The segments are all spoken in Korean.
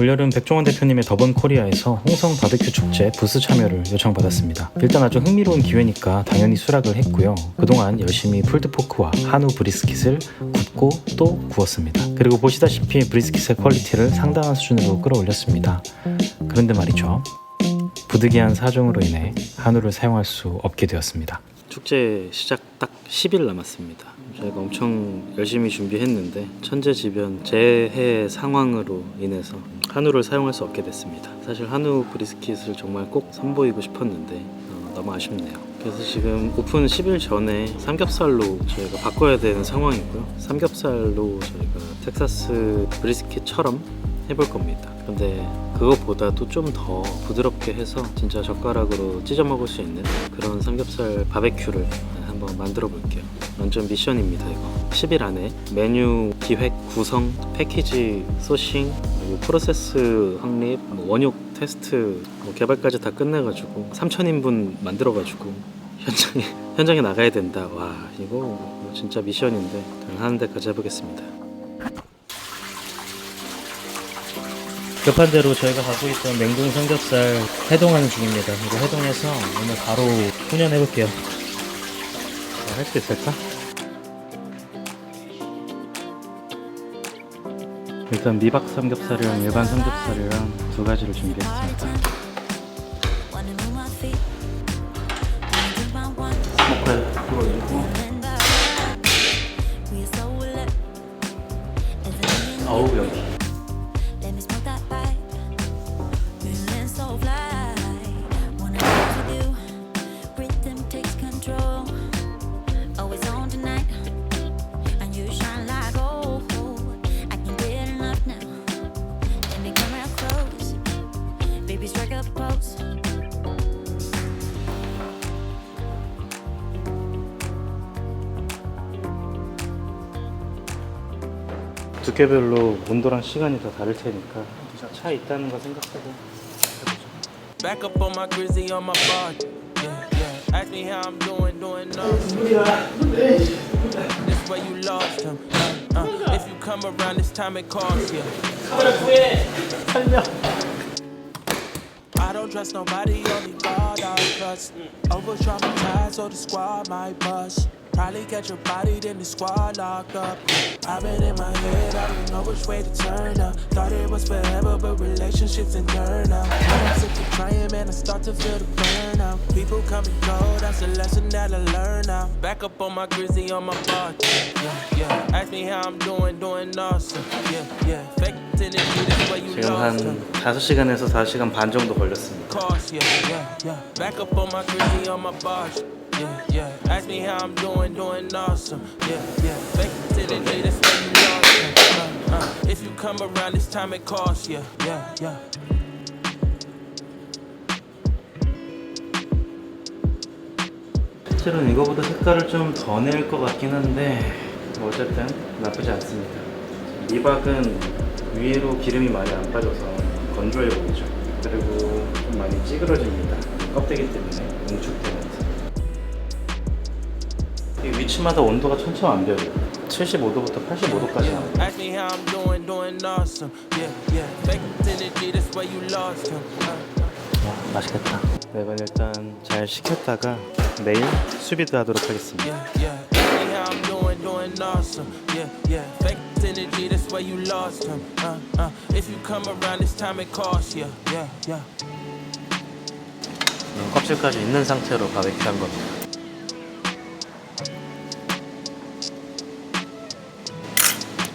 올여름 백종원 대표님의 더번 코리아에서 홍성 바베큐 축제 부스 참여를 요청받았습니다. 일단 아주 흥미로운 기회니까 당연히 수락을 했고요. 그동안 열심히 풀드포크와 한우 브리스킷을 굽고 또 구웠습니다. 그리고 보시다시피 브리스킷의 퀄리티를 상당한 수준으로 끌어올렸습니다. 그런데 말이죠. 부득이한 사정으로 인해 한우를 사용할 수 없게 되었습니다. 축제 시작 딱 10일 남았습니다. 저희가 엄청 열심히 준비했는데 천재지변 재해 상황으로 인해서 한우를 사용할 수 없게 됐습니다. 사실 한우 브리스킷을 정말 꼭 선보이고 싶었는데 어, 너무 아쉽네요. 그래서 지금 오픈 10일 전에 삼겹살로 저희가 바꿔야 되는 상황이고요. 삼겹살로 저희가 텍사스 브리스킷처럼 해볼 겁니다. 근데 그거보다도 좀 더 부드럽게 해서 진짜 젓가락으로 찢어 먹을 수 있는 그런 삼겹살 바베큐를 한번 만들어 볼게요. 완전 미션입니다 이거. 10일 안에 메뉴 기획, 구성, 패키지, 소싱, 그리고 프로세스 확립, 뭐 원육 테스트, 뭐 개발까지 다 끝내가지고 3,000인분 만들어가지고 현장에 현장에 나가야 된다. 와 이거 진짜 미션인데 하는 데까지 해보겠습니다. 급한 대로 저희가 갖고 있던 냉동 삼겹살 해동하는 중입니다. 이거 해동해서 오늘 바로 훈연해 볼게요. 할 수 있을까? 일단 미박 삼겹살이랑 일반 삼겹살이랑 두 가지를 준비했습니다. 풀어주고 어우 여기 두께별로 온도랑 시간이 다 다를 테니까 차 있다는 거 생각하고 Back up on my grizzly on my bar. Yeah, yeah. Ask me how I'm doing, doing nothing. This way you lost him. Uh, uh. If you come around this time, it costs you. I don't trust nobody, only God I trust. Over traumatized, so the squad might bust. Probably catch a body, then the squad locked up. I've been in my head, I don't know which way to turn now. Thought it was forever, but relationships and turn out. When I'm sick of trying, man, I start to feel the burnout. People come and go, that's a lesson that I learn now. Back up on my grizzly on my bar. Yeah, yeah. Ask me how I'm doing, doing awesome. Yeah, yeah. Fake it till it this way you 지금 lost 한 him. 5시간에서 4시간 반 정도 걸렸습니다 Course, yeah, yeah, yeah. Back up on my grizzly on my barge. Ask me how I'm doing, doing awesome. Yeah, yeah. Fake it till it be this way you lost him. Uh, uh. If you come around this time, it costs you. Yeah, yeah. 실제로는 이거보다 색깔을 좀 더 낼 것 같긴 한데 뭐 어쨌든 나쁘지 않습니다 미박은 위로 기름이 많이 안 빠져서 건조해 보이죠 그리고 좀 많이 찌그러집니다 껍데기 때문에 응축되면서 이 위치마다 온도가 천차만별이에요 75도부터 85도까지 나와요 Ask me how I'm doing, doing awesome. Yeah, yeah. Fake it till it be this way you lost him. Uh, 와, 맛있겠다 네, 이건 일단 잘 식혔다가 내일 수비드 하도록 하겠습니다 Yeah, yeah. Ask me how I'm doing, doing awesome. Yeah, yeah. Fake it till it be this way you lost him. Uh, uh. If you come around this time, it costs you. Yeah, yeah. 음, 껍질까지 있는 상태로 바베큐 한 겁니다.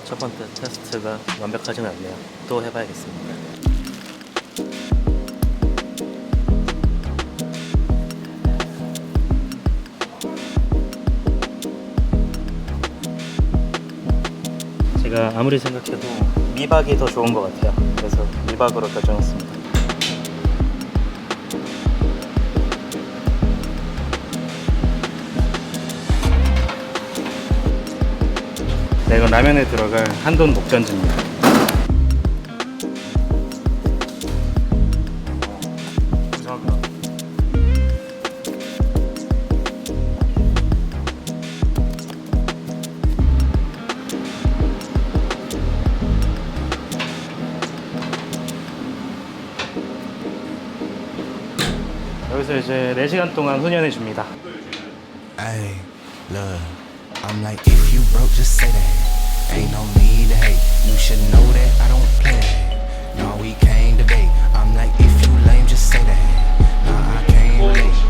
첫 번째 테스트가 완벽하진 않네요. 또 해봐야겠습니다. 제가 아무리 생각해도 미박이 더 좋은 것 같아요. 그래서 미박으로 결정했습니다. 네, 이건 라면에 들어갈 한돈 목전지입니다. 여기서 이제 4시간 동안 훈련해 줍니다. I love I'm like, if you broke, just say that. Ain't no need to hate. You should know that I don't play that. No, we can't debate. I'm like, if you lame, just say that. Nah, I can't relate.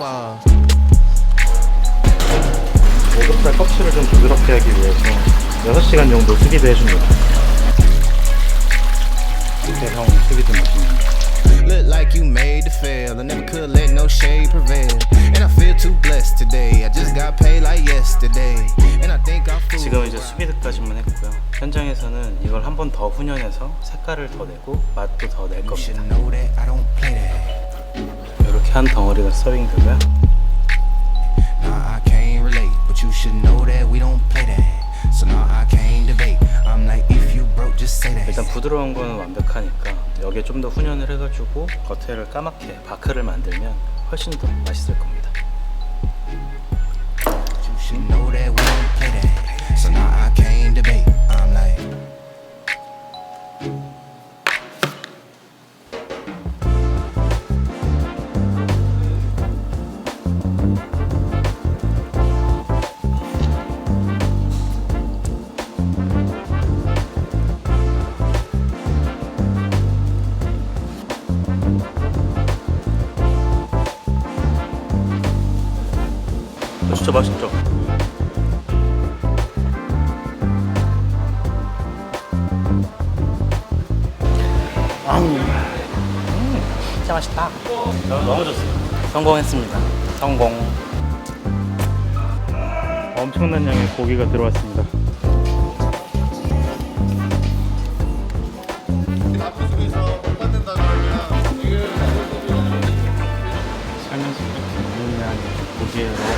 Walls. 목욕살 껍질을 좀 부드럽게 하기 위해서 6시간 정도 숙이도 해줍니다. 이렇게 형 숙이도 마십니다. Look like you made to fail. I never could let no shade prevail. And I feel too blessed today. I just got paid like yesterday. And I think I fooled. 지금 이제 수비드까지만 했고요. 현장에서는 이걸 한 번 더 훈련해서 색깔을 더 내고 맛도 더낼 You should 겁니다. know that I don't play that. 이렇게 한 덩어리가 서빙되고요. Nah, I can't relate, but you should know that we don't play that. So now I can't debate. I'm like, if you broke, just say that. 일단 부드러운 거는 완벽하니까 여기에 좀 더 훈련을 해가지고 겉에를 까맣게 바크를 만들면 훨씬 더 맛있을 겁니다. You 진짜 맛있죠? 아우, 음, 진짜 맛있다. 너무 좋습니다. 성공했습니다. 성공. 엄청난 양의 고기가 들어왔습니다. 살면서 이렇게 먹는 양의 고기에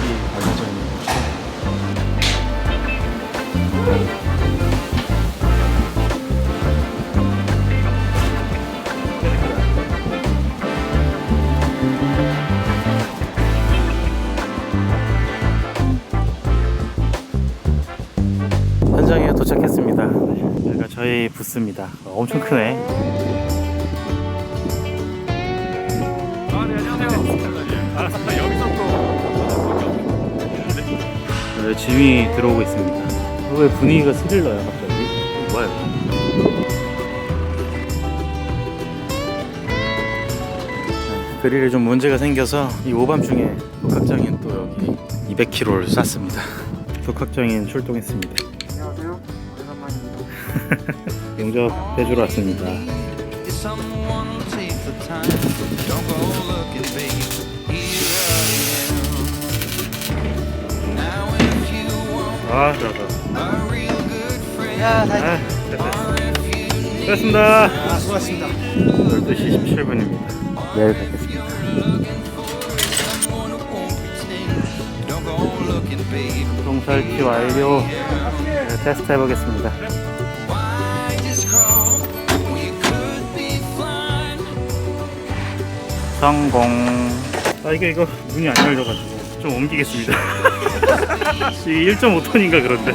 도착했습니다. 여기가 저희 부스입니다. 엄청 크네. 네, 짐이 들어오고 있습니다. 왜 분위기가 스릴러야 갑자기? 뭐야? 네, 그릴에 좀 문제가 생겨서 이 오밤중에 독학장인 또 여기 200kg를 쐈습니다. 독학장인 출동했습니다. 용접 해 주러 왔습니다. 아, 아, 됐다. 수고하셨습니다. 아, 수고하셨습니다. 12시 17분입니다. 내일 뵙겠습니다. 동설치 완료. 네, 테스트 해보겠습니다. 성공. 아 이게 이거 문이 안 열려가지고 좀 옮기겠습니다. 이게 1.5톤인가 그런데.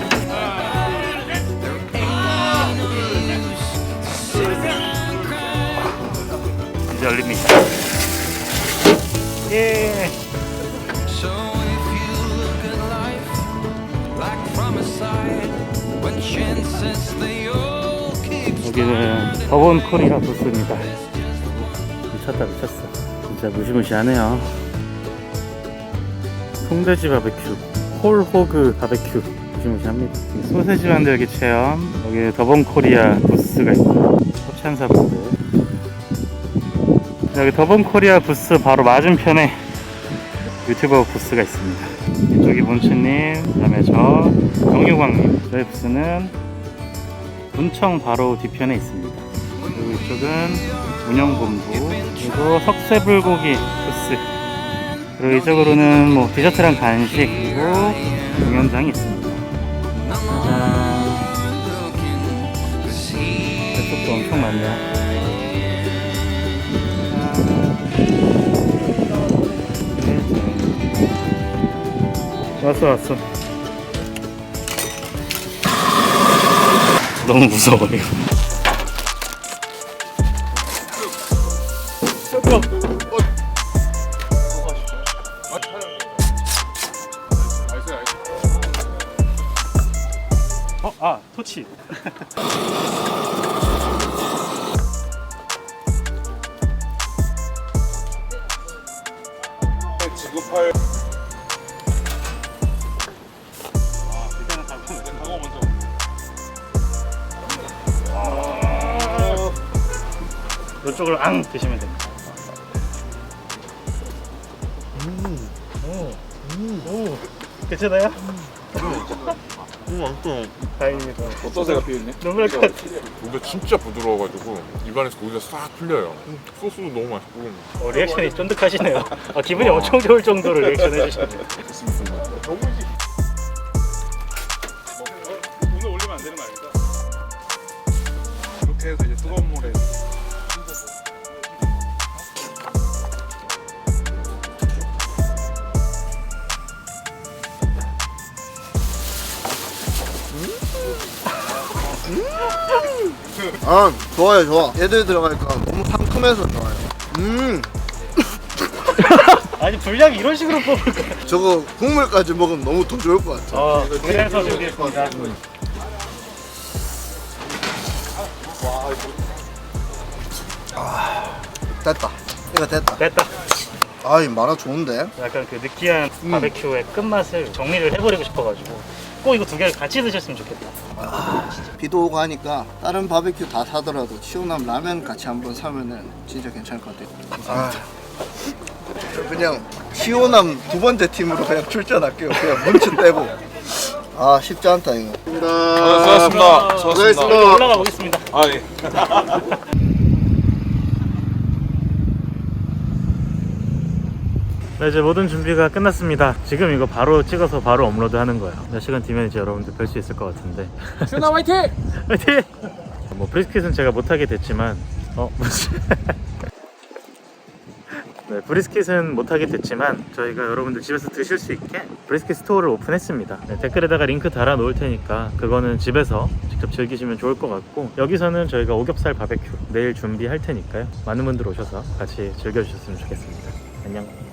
이제 열립니다. 예. 여기는 더본 코리아 부스입니다. 미쳤다 미쳤어. 진짜 무시무시하네요. 송돼지 바베큐, 홀호그 바베큐 무시무시합니다. 소세지 만들기 체험. 여기 더본 코리아 부스가 있고 협찬사 부스. 여기 더본 코리아 부스 바로 맞은편에 유튜버 부스가 있습니다. 이쪽이 몬츠님, 그 다음에 저 정유광님. 저희 부스는 문청 바로 뒤편에 있습니다. 그리고 이쪽은 운영본부, 그리고 석쇠불고기 부스. 그리고 이쪽으로는 뭐 디저트랑 간식, 그리고 공연장이 있습니다. 짠. 이쪽도 엄청 많네요. 왔어 왔어. 너무 무서워 이거. 이쪽으로 앙 드시면 됩니다. 오, 괜찮아요? 음, 맛있어. 다행입니다. 어떠세요, 비유님? 눈물 것 같아. 고기가 진짜 부드러워가지고 입안에서 고기가 싹 풀려요. 소스도 너무 맛있고. 어, 리액션이 쫀득하시네요. 아, 기분이 엄청 좋을 정도로 리액션 해주시네요. 오늘 아 좋아요 좋아. 얘들 들어가니까 너무 상큼해서 좋아요. 음. 아니, 분량이 이런 식으로 뽑을 거야. 저거 국물까지 먹으면 너무 더 좋을 것 같아. 어, 그래서 준비했습니다. 됐다. 이거 됐다. 됐다. 아이 만화 좋은데? 약간 그 느끼한 바베큐의 끝맛을 정리를 해버리고 싶어가지고 꼭 이거 두 개를 같이 드셨으면 좋겠다. 비도 오고 하니까 다른 바베큐 다 사더라도 시원한 라면 같이 한번 사면은 진짜 괜찮을 것 같아요 아, 저 그냥 시원함 두 번째 팀으로 그냥 출전할게요 그냥 문치 떼고 아 쉽지 않다 이거 수고하셨습니다. 수고하셨습니다. 올라가 보겠습니다. 아 예. 네, 이제 모든 준비가 끝났습니다. 지금 이거 바로 찍어서 바로 업로드 하는 거예요. 몇 시간 뒤면 이제 여러분들 뵐 수 있을 것 같은데. 신나 화이팅! 화이팅! 뭐 브리스킷은 제가 못하게 됐지만, 어, 뭐지? 네, 브리스킷은 못하게 됐지만 저희가 여러분들 집에서 드실 수 있게 브리스킷 스토어를 오픈했습니다. 네, 댓글에다가 링크 달아 놓을 테니까 그거는 집에서 직접 즐기시면 좋을 것 같고 여기서는 저희가 오겹살 바베큐 내일 준비할 테니까요. 많은 분들 오셔서 같이 즐겨주셨으면 좋겠습니다. 안녕.